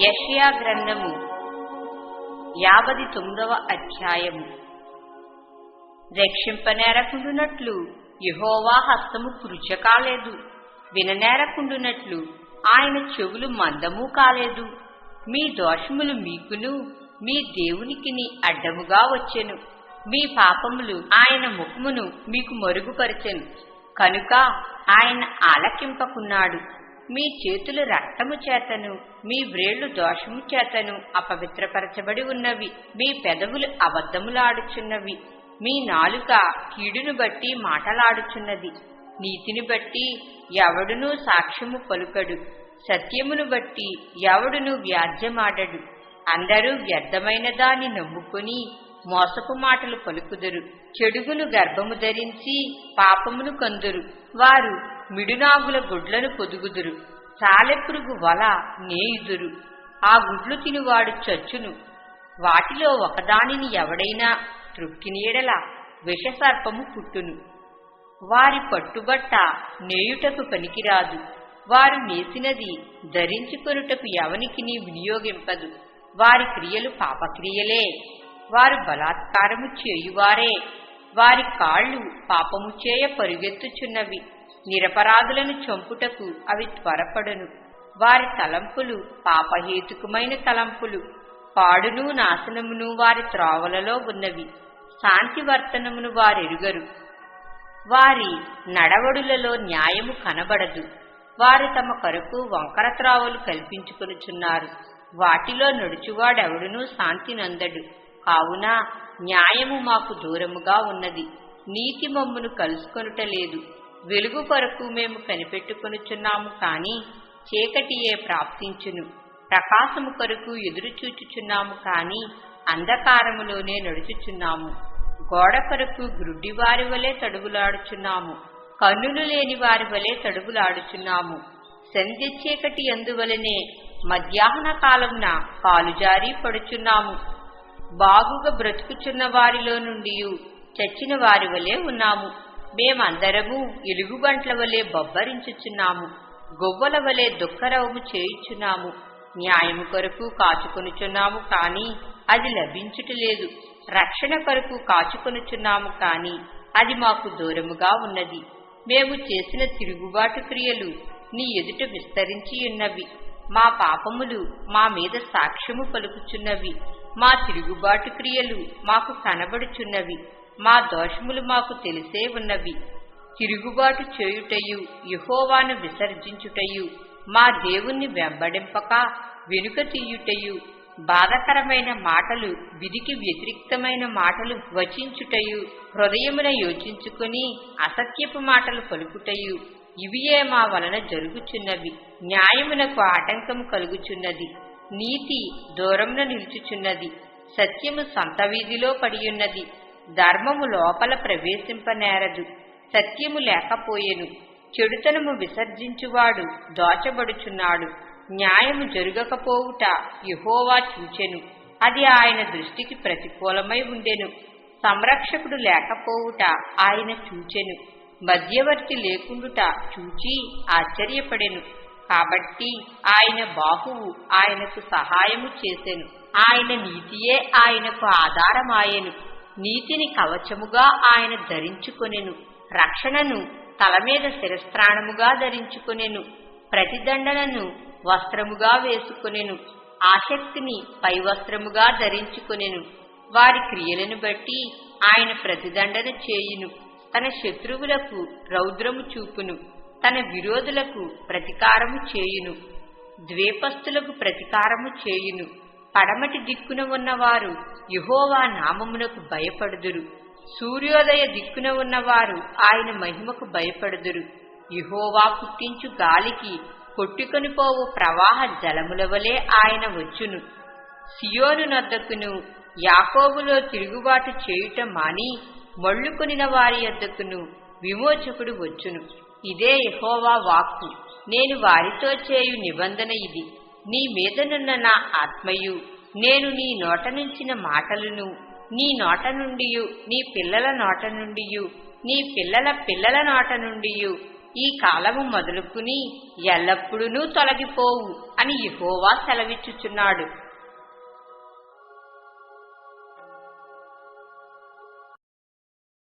యషయా గ్రంథము యాభది తొమ్మిదవ అధ్యాయము. రక్షింపనేరకుండునట్లు యహోవా హస్తము కృచ కాలేదు. విననేరకుండునట్లు ఆయన చెవులు మందము కాలేదు. మీ దోషములు మీకును మీ దేవునికిని అడ్డముగా వచ్చెను. మీ పాపములు ఆయన ముఖమును మీకు మరుగుపరిచెను. కనుక ఆయన ఆలకింపకున్నాడు. మీ చేతులు రక్తము చేతను మీ వ్రేళ్ళు దోషము చేతను అపవిత్రపరచబడి ఉన్నవి. మీ పెదవులు అబద్ధములాడుచున్నవి. మీ నాలుక కీడును బట్టి మాటలాడుచున్నది. నీతిని బట్టి ఎవడునూ సాక్ష్యము పలుకడు. సత్యమును బట్టి ఎవడును వ్యాజ్యమాడడు. అందరూ వ్యర్థమైన దాన్ని నమ్ముకుని మోసపు మాటలు పలుకుదురు. చెడుగును గర్భము ధరించి పాపమును కందురు. వారు మిడునాగుల గుడ్లను పొదుగుదురు. సాలెపురుగు వల నేయుదురు. ఆ గుడ్లు తినువాడు చచ్చును. వాటిలో ఒకదానిని ఎవడైనా తృప్తినీడల విషసర్పము పుట్టును. వారి పట్టుబట్ట నేయుటకు పనికిరాదు. వారు నేసినది ధరించుకొనుటకు ఎవనికిని వినియోగింపదు. వారి క్రియలు పాపక్రియలే. వారు బలాత్కారము చేయువారే. వారి కాళ్ళు పాపము చేయ పరుగెత్తుచున్నవి. నిరపరాధులను చంపుటకు అవి త్వరపడును. వారి తలంపులు పాపహేతుకమైన తలంపులు. పాడును నాశనమును వారి త్రోవలలో ఉన్నవి. శాంతివర్తనమును వారెరుగరు. వారి నడవడులలో న్యాయము కనబడదు. వారు తమ కొరకు వంకర త్రావులు కల్పించుకొనుచున్నారు. వాటిలో నడుచువాడెవడునూ శాంతి నందడు. కావున న్యాయము మాకు దూరముగా ఉన్నది. నీతి మమ్మును కలుసుకొనుట లేదు వెలుగు కొరకు మేము కనిపెట్టుకొనుచున్నాము కాని చీకటియే ప్రాప్తించును. ప్రకాశము కొరకు ఎదురుచూచుచున్నాము కాని అంధకారములోనే నడుచుచున్నాము. గోడ కొరకు గ్రుడ్డివారి వలె తడుగులాడుచున్నాము కన్నులు లేని వారి వలె తడుగులాడుచున్నాము సంధ్య చీకటి అందువలనే మధ్యాహ్న కాలంన కాలుజారి పడుచున్నాము. బాగుగా బ్రతుకుచున్న వారిలో నుండి చచ్చిన వారి వలె ఉన్నాము. మేమందరము ఎలుగుబంట్ల వలె బొబ్బరించుచున్నాము గొవ్వల వలె దుఃఖరవము చేయుచున్నాము. న్యాయము కొరకు కాచుకొనుచున్నాము కాని అది లభించుటలేదు. రక్షణ కొరకు కాచుకొనుచున్నాము కాని అది మాకు దూరముగా ఉన్నది. మేము చేసిన తిరుగుబాటు క్రియలు నీ ఎదుట విస్తరించి ఉన్నవి. మా పాపములు మా మీద సాక్ష్యము పలుకుచున్నవి. మా తిరుగుబాటు క్రియలు మాకు కనబడుచున్నవి. మా దోషములు మాకు తెలిసే ఉన్నవి. తిరుగుబాటు చేయుటయు యహోవాను విసర్జించుటయు మా దేవుణ్ణి వెంబడింపక వెనుక తీయుటయు బాధకరమైన మాటలు విధికి వ్యతిరిక్తమైన మాటలు వచించుటయు హృదయమున యోచించుకుని అసత్యపు మాటలు పలుకుటయు ఇవియే మా వలన జరుగుచున్నవి. న్యాయమునకు ఆటంకము కలుగుచున్నది. నీతి దూరమున నిలుచుచున్నది. సత్యము సంత వీధిలో పడియున్నది. ధర్మము లోపల ప్రవేశింపనేరదు సత్యము లేకపోయెను. చెడుతనము విసర్జించువాడు దోచబడుచున్నాడు. న్యాయము జరుగకపోవుట యహోవా చూచెను. అది ఆయన దృష్టికి ప్రతికూలమై ఉండెను. సంరక్షకుడు లేకపోవుట ఆయన చూచెను. మధ్యవర్తి లేకుండుట చూచి ఆశ్చర్యపడెను. కాబట్టి ఆయన బాహువు ఆయనకు సహాయము చేసెను. ఆయన నీతియే ఆయనకు ఆధారమాయెను. నీతిని కవచముగా ఆయన ధరించుకొనెను. రక్షణను తల మీద శిరస్త్రాణముగా ధరించుకొనెను. ప్రతిదండనను వస్త్రముగా వేసుకొనెను. ఆసక్తిని పై వస్త్రముగా ధరించుకొనెను. వారి క్రియలను బట్టి ఆయన ప్రతిదండన చేయును. తన శత్రువులకు రౌద్రము చూపును. తన విరోధులకు ప్రతికారము చేయును. ద్వేపస్తులకు ప్రతికారము చేయును. పడమటి దిక్కున ఉన్నవారు యహోవా నామమునకు భయపడుదురు. సూర్యోదయ దిక్కున ఉన్నవారు ఆయన మహిమకు భయపడుదురు. యహోవా పుట్టించు గాలికి కొట్టుకొని పోవు ప్రవాహ జలముల వలె ఆయన వచ్చును. సియోను నద్దకును యాకోబులో తిరుగుబాటు చేయుట మాని మళ్ళుకొనిన వారి యొద్దకును విమోచకుడు వచ్చును. ఇదే యహోవా వాక్కు. నేను వారితో చేయు నిబంధన ఇది. నీ మీదనున్న నా ఆత్మయు. నేను నీ నోట నుంచిన మాటలను నీ నోట నుండియు నీ పిల్లల నోట నుండియు నీ పిల్లల పిల్లల నోట నుండియు. ఈ కాలము మొదలుకుని ఎల్లప్పుడూ తొలగిపోవు అని యెహోవా సెలవిచ్చుచున్నాడు.